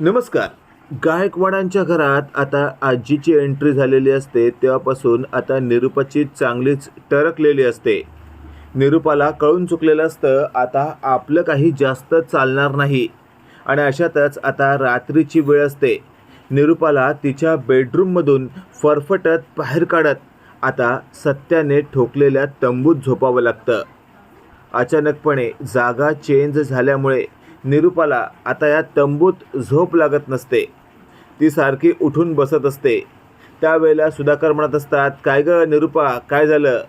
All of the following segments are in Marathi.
नमस्कार. गायकवाडांच्या घरात आता आजीची एंट्री झालेली असते तेव्हापासून आता निरूपाची चांगलीच टरकलेली असते. निरूपाला कळून चुकलेलं असतं आता आपलं काही जास्त चालणार नाही. आणि अशातच आता रात्रीची वेळ असते. निरूपाला तिच्या बेडरूममधून फरफटत बाहेर काढत आता सत्याने ठोकलेल्या तंबूत झोपावं लागतं. अचानकपणे जागा चेंज झाल्यामुळे निरूपाला आता या तंबूत झोप लागत नसते. ती सारखी उठून बसत असते. त्यावेळेला सुधाकर म्हणत असतात काय गं निरूपा काय झालं?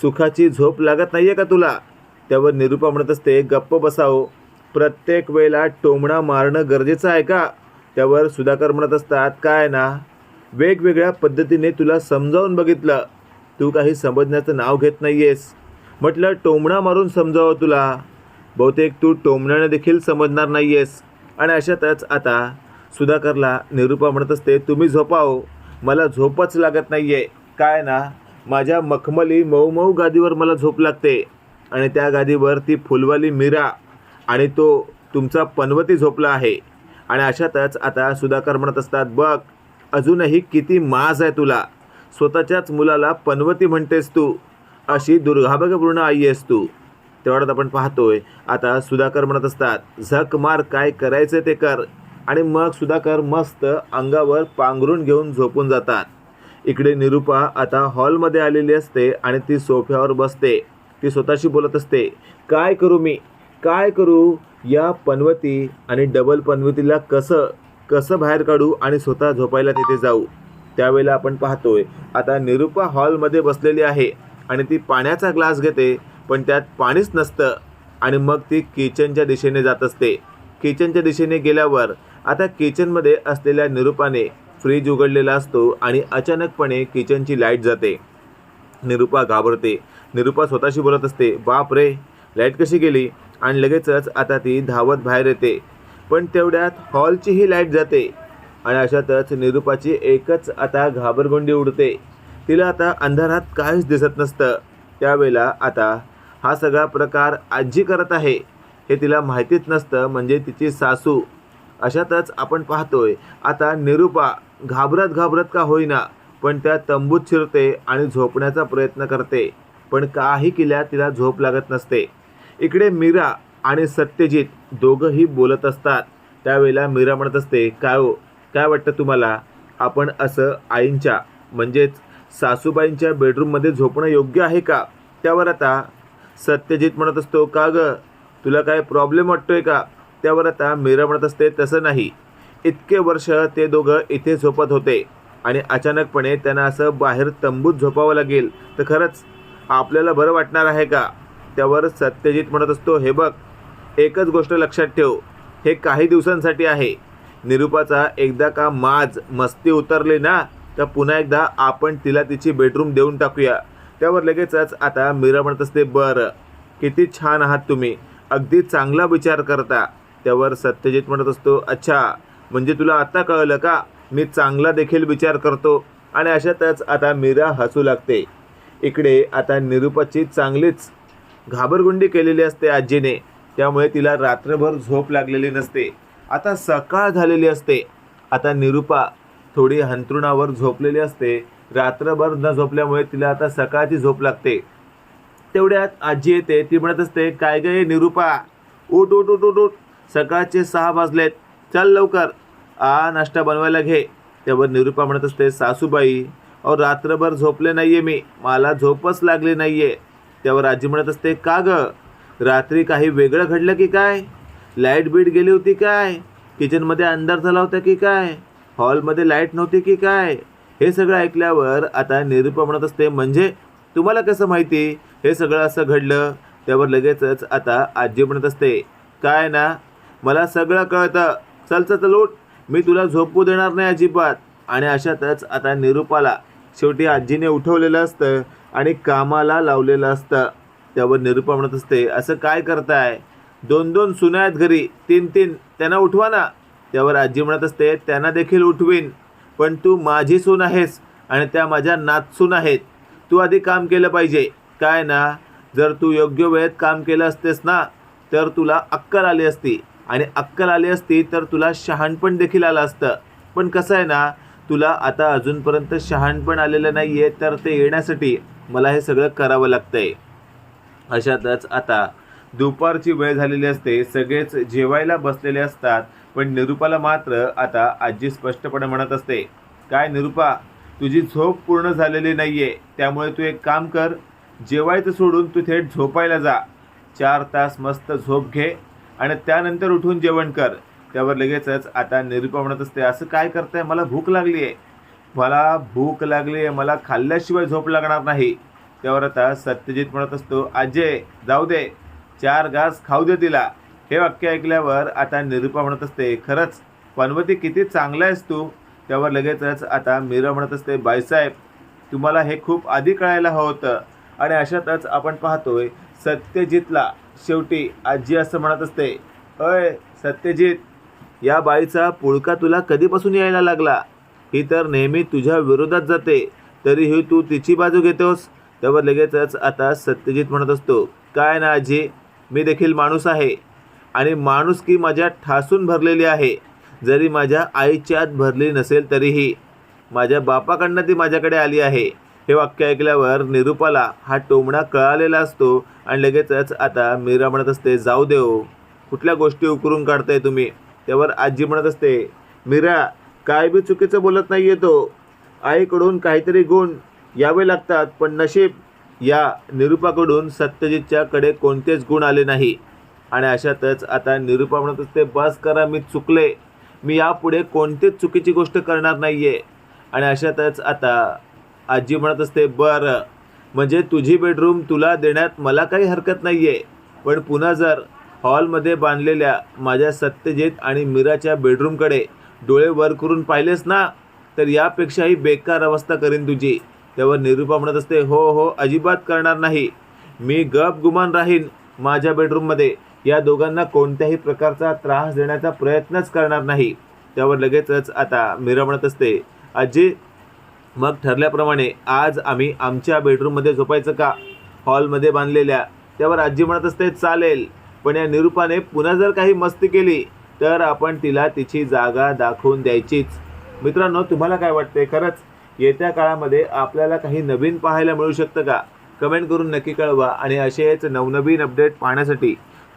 सुखाची झोप लागत नाही आहे का तुला? त्यावर निरूपा म्हणत असते गप्प बसाव प्रत्येक वेळेला टोमणा मारणं गरजेचं आहे का? त्यावर सुधाकर म्हणत असतात काय ना. वेगवेगळ्या पद्धतीने तुला समजावून बघितलं. तू काही समजण्याचं नाव घेत नाही आहेस म्हटलं टोमणा मारून समजावं तुला. बहुतेक तू टोमण्याने देखील समजणार नाही आहेस आणि अशातच आता सुधाकरला निरूपा म्हणत असते तुम्ही झोपाव मला झोपच लागत नाही आहे काय ना? माझ्या मखमली मऊ मऊ गादीवर मला झोप लागते. आणि त्या गादीवर ती फुलवाली मीरा आणि तो तुमचा पनवती झोपला आहे. आणि अशातच आता सुधाकर म्हणत असतात बघ अजूनही किती माज आहे तुला. स्वतःच्याच मुलाला पनवती म्हणतेस तू. अशी दुर्भाग्यपूर्ण आई आहेस तू. तेवढ्यात आपण पाहतोय आता सुधाकर म्हणत असतात झक मार काय करायचं ते कर. आणि मग सुधाकर मस्त अंगावर पांघरून घेऊन झोपून जातात. इकडे निरूपा आता हॉलमध्ये आलेली असते आणि ती सोफ्यावर बसते. ती स्वतःशी बोलत असते काय करू मी? काय करू? या पनवती आणि डबल पनवतीला कसं? कसं बाहेर काढू आणि स्वतः झोपायला तिथे जाऊ? त्यावेळेला आपण पाहतोय आता निरूपा हॉलमध्ये बसलेली आहे आणि ती पाण्याचा ग्लास घेते. पण त्यात पाणीच नसतं. आणि मग ती किचनच्या दिशेने जात असते. किचनच्या दिशेने गेल्यावर आता किचनमध्ये असलेल्या निरूपाने फ्रीज उघडलेला असतो आणि अचानकपणे किचनची लाइट जाते. निरूपा घाबरते. निरूपा स्वतःशी बोलत असते बाप रे लाइट कशी गेली? आणि लगेचच आता ती धावत बाहेर येते. पण तेवढ्यात हॉलचीही लाइट जाते. आणि अशातच निरूपाची एकच आता घाबरगुंडी उडते. तिला आता अंधारात काहीच दिसत नसतं. त्यावेळेला आता हा सगळा प्रकार आजी करत आहे हे तिला माहितीच नसतं म्हणजे तिची सासू. अशातच आपण पाहतोय आता निरूपा घाबरत घाबरत का होईना पण त्या तंबूत शिरते आणि झोपण्याचा प्रयत्न करते पण काही किल्या तिला झोप लागत नसते. इकडे मीरा आणि सत्यजित दोघंही बोलत असतात. त्यावेळेला मीरा म्हणत असते काय हो काय वाटतं तुम्हाला? आपण असं आईंच्या म्हणजेच सासूबाईंच्या बेडरूममध्ये झोपणं योग्य आहे का? त्यावर आता सत्यजित म्हणत असतो का ग? तुला काय प्रॉब्लेम वाटतोय का? त्यावर आता मीरा म्हणत असते तसं नाही. इतके वर्ष ते दोघं इथे झोपत होते आणि अचानकपणे त्यांना असं बाहेर तंबूत झोपावं लागेल. तर खरंच आपल्याला बरं वाटणार आहे का? त्यावर सत्यजित म्हणत असतो हे बघ एकच गोष्ट लक्षात ठेव. हे काही दिवसांसाठी आहे. निरूपाचा एकदा का माज मस्ती उतरली ना तर पुन्हा एकदा आपण तिला तिची बेडरूम देऊन टाकूया. त्यावर लगेचच आता मीरा म्हणत असते बरं किती छान आहात तुम्ही. अगदी चांगला विचार करता. त्यावर सत्यजित म्हणत असतो अच्छा म्हणजे तुला आत्ता कळलं का? मी चांगला देखील विचार करतो. आणि अशातच आता मीरा हसू लागते. इकडे आता निरूपाची चांगलीच घाबरगुंडी केलेली असते आजीने. त्यामुळे तिला रात्रभर झोप लागलेली नसते. आता सकाळ झालेली असते. आता निरूपा थोडी हंतरुणावर झोपलेली असते. रात्रभर न झोपल्यामुळे तिला आता सकाळची झोप लागते. तेवढ्यात आजी येते. ती म्हणत असते काय गे निरूपा? उठ उठ उठ उठ उठ. सकाळचे सहा वाजलेत. चल लवकर. आ नाश्ता बनवायला घे. त्यावर निरूपा म्हणत असते सासूबाई अहो रात्रभर झोपले नाही आहे मी. मला झोपच लागली नाही आहे त्यावर आजी म्हणत असते का गं? रात्री काही वेगळं घडलं की काय? लाइट बीट गेली होती काय? किचनमध्ये अंधार झाला होता की काय? हॉलमध्ये लाइट नव्हती की काय? हे सगळं ऐकल्यावर आता निरूपा म्हणत असते म्हणजे तुम्हाला कसं माहिती? हे सगळं असं घडलं? त्यावर लगेचच आता आजी म्हणत असते काय ना मला सगळं कळतं. चल चल चल उठ. मी तुला झोपू देणार नाही अजिबात. आणि अशातच आता निरूपाला शेवटी आजीने उठवलेलं असतं आणि कामाला लावलेलं असतं. त्यावर निरूपा म्हणत असते असं काय करताय? दोन दोन सुना आहेत घरी. तीन तीन. त्यांना उठवा ना. त्यावर आजी म्हणत असते त्यांना देखील उठवीन. पण तू माझी सून आहेस आणि त्या माझ्या नातसून आहेत. तू आधी काम केलं पाहिजे. काय ना? जर तू योग्य वेळेत काम केलं असतेस ना तर तुला अक्कल आली असती. आणि अक्कल आली असती तर तुला शहाणपण देखील आलं असतं. पण कसं आहे ना तुला आता अजूनपर्यंत शहाणपण आलेलं नाही आहे तर ते येण्यासाठी मला हे सगळं करावं लागतं आहे अशातच आता दुपारची वेळ झालेली असते. सगळेच जेवायला बसलेले असतात. पण निरुपाला मात्र आता आजी स्पष्टपणे म्हणत असते काय निरुपा तुझी झोप पूर्ण झालेली नाही आहे त्यामुळे तू एक काम कर जेवायचं सोडून तू थेट झोपायला जा. चार तास मस्त झोप घे आणि त्यानंतर उठून जेवण कर. त्यावर लगेचच आता निरुपा म्हणत असते असं काय करताय? मला भूक लागली आहे मला भूक लागली आहे मला खाल्ल्याशिवाय झोप लागणार नाही. त्यावर आता सत्यजित म्हणत असतो अजय जाऊ दे चार घास खाऊ दे तिला. हे वाक्य ऐकल्यावर आता निरुपा म्हणत असते खरंच पनवती किती चांगला आहेस तू. त्यावर लगेचच आता मीरा म्हणत असते बाईसाहेब तुम्हाला हे खूप आधी कळायला हवं होतं. आणि अशातच आपण पाहतोय सत्यजितला शेवटी आजी असं म्हणत असते अय सत्यजित या बाईचा पुळका तुला कधीपासून यायला लागला? ही तर नेहमी तुझ्या विरोधात जाते तरीही तू तिची बाजू घेतोस. त्यावर लगेचच आता सत्यजित म्हणत असतो काय ना आजी मी देखील माणूस आहे. आणि माणुसकी माझ्या ठासून भरलेली आहे. जरी माझ्या आईच्या आत भरली नसेल तरीही माझ्या बापाकडनं ती माझ्याकडे आली आहे. हे वाक्य ऐकल्यावर निरुपाला हा टोमणा कळालेला असतो आणि लगेचच आता मीरा म्हणत असते जाऊ देऊ कुठल्या गोष्टी उकरून काढताय तुम्ही? त्यावर आजी म्हणत असते मीरा काय बी चुकीचं बोलत नाही येतो आईकडून काहीतरी गुण यावे लागतात पण नशीब या निरूपाकडून सत्यजितच्याकडे कोणतेच गुण आले नाही. आणि अशातच आता निरुपा म्हणत असते बस करा मी चुकले. मी यापुढे कोणतीच चुकीची गोष्ट करणार नाही आहे आणि अशातच आता आजी म्हणत असते बरं म्हणजे तुझी बेडरूम तुला देण्यात मला काही हरकत नाही आहे पण पुन्हा जर हॉलमध्ये बांधलेल्या माझ्या सत्यजित आणि मीराच्या बेडरूमकडे डोळे वर करून पाहिलेस ना तर यापेक्षाही बेकार अवस्था करीन तुझी. त्यावर निरुपा म्हणत असते हो हो अजिबात करणार नाही. मी गप गुमान राहीन माझ्या बेडरूममध्ये या दोघांना कोणत्याही प्रकारचा त्रास देण्याचा प्रयत्नच करणार नाही. त्यावर लगेचच आता मीरा म्हणत असते आजी मग ठरल्याप्रमाणे आज आम्ही आमच्या बेडरूममध्ये झोपायचं का? हॉलमध्ये बांधलेल्या. त्यावर आजी म्हणत असते चालेल पण या निरूपाने पुन्हा जर काही मस्ती केली तर आपण तिला तिची जागा दाखवून द्यायचीच. मित्रांनो तुम्हाला काय वाटते खरंच येत्या काळामध्ये आपल्याला काही नवीन पाहायला मिळू शकतं का? कमेंट करून नक्की कळवा आणि असेच नवनवीन अपडेट पाहण्यासाठी